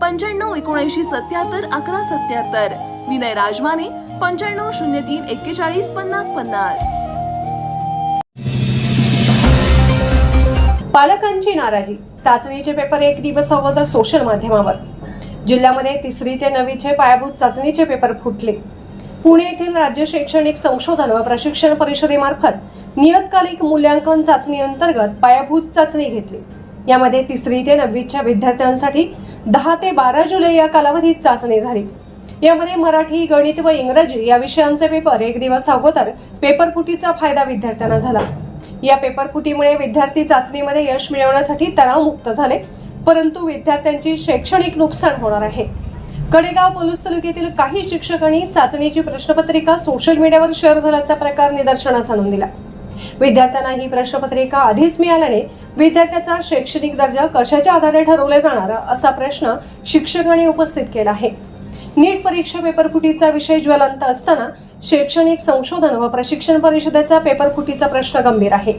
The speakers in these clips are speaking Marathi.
पंच्याण्णव एकोणऐंशी सत्याहत्तर अकरा सत्याहत्तर. विनय राजमाने पंच्याण्णव शून्य तीन एक्केचाळीस पन्नास पन्नास. पालकांची नाराजी. चाचणीचे पेपर एक दिवस अगोदर सोशल माध्यमावर. जिल्ह्यामध्ये तिसरी ते नववीचे पायाभूत चाचणीचे पेपर फुटले. पुणे येथील राज्य शैक्षणिक संशोधन व प्रशिक्षण परिषदेमार्फत नियतकालिक मूल्यांकन चाचणी अंतर्गत पायाभूत चाचणी घेतली. यामध्ये तिसरी ते नववीच्या विद्यार्थ्यांसाठी दहा ते बारा जुलै या कालावधीत चाचणी झाली. यामध्ये मराठी गणित व इंग्रजी या विषयांचे पेपर एक दिवस अगोदर पेपर फुटीचा फायदा विद्यार्थ्यांना झाला. या पेपर फुटीमुळे विद्यार्थी चाचणीमध्ये यश मिळवण्यासाठी तणावमुक्त झाले परंतु विद्यार्थ्यांची शैक्षणिक नुकसान होणार आहे. कडेगाव पोलीस तालुक्यातील काही शिक्षकांनी चाचणीची प्रश्नपत्रिका सोशल मीडियावर शेअर झाल्याचा प्रकार निदर्शनास आणून दिला. विद्यार्थ्यांना ही प्रश्नपत्रिका आधीच मिळाल्याने विद्यार्थ्याचा शैक्षणिक दर्जा कशाच्या आधारे ठरवले जाणार असा प्रश्न शिक्षकांनी उपस्थित केला आहे. नीट परीक्षा पेपरफुटीचा विषय ज्वलंत असताना शैक्षणिक संशोधन व प्रशिक्षण परिषदेचा पेपरफुटीचा प्रश्न गंभीर आहे.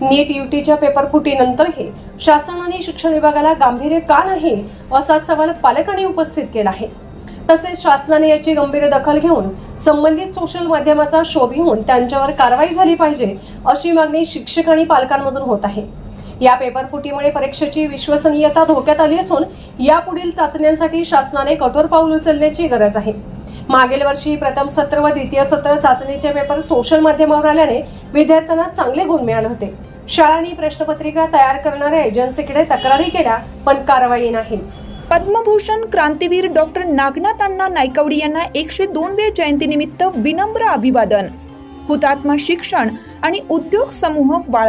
नीट युटीच्या पेपरफुटीनंतरही शासनाने शिक्षण विभागाला गांभीर्य का नाही असा सवाल पालकांनी उपस्थित केला आहे. तसेच शासनाने याची गंभीर दखल घेऊन संबंधित सोशल माध्यमाचा शोध घेऊन त्यांच्यावर कारवाई झाली पाहिजे अशी मागणी शिक्षक आणि पालकांमधून होत आहे. या पेपर फुटीमुळे परीक्षेची विश्वसनीयता धोक्यात आली असून यापुढील चाचण्यांसाठी शासनाने कठोर पाऊल उचलण्याची गरज आहे. मागील वर्षी प्रथम सत्र व द्वितीय सत्र चाचणीचे पेपर सोशल माध्यमावर आल्याने विद्यार्थ्यांना चांगले गुण मिळाले होते. शाळांनी प्रश्नपत्रिका तयार करणाऱ्या एजन्सीकडे तक्रारी केल्या पण कारवाई नाहीच. पद्मभूषण क्रांतीवीर डॉक्टर नागनाथ अण्णा नायकवडी यांना एकशे दोनव्या जयंतीनिमित्त विनम्र अभिवादन. हुतात्मा शिक्षण आणि उद्योग समूह वाळवा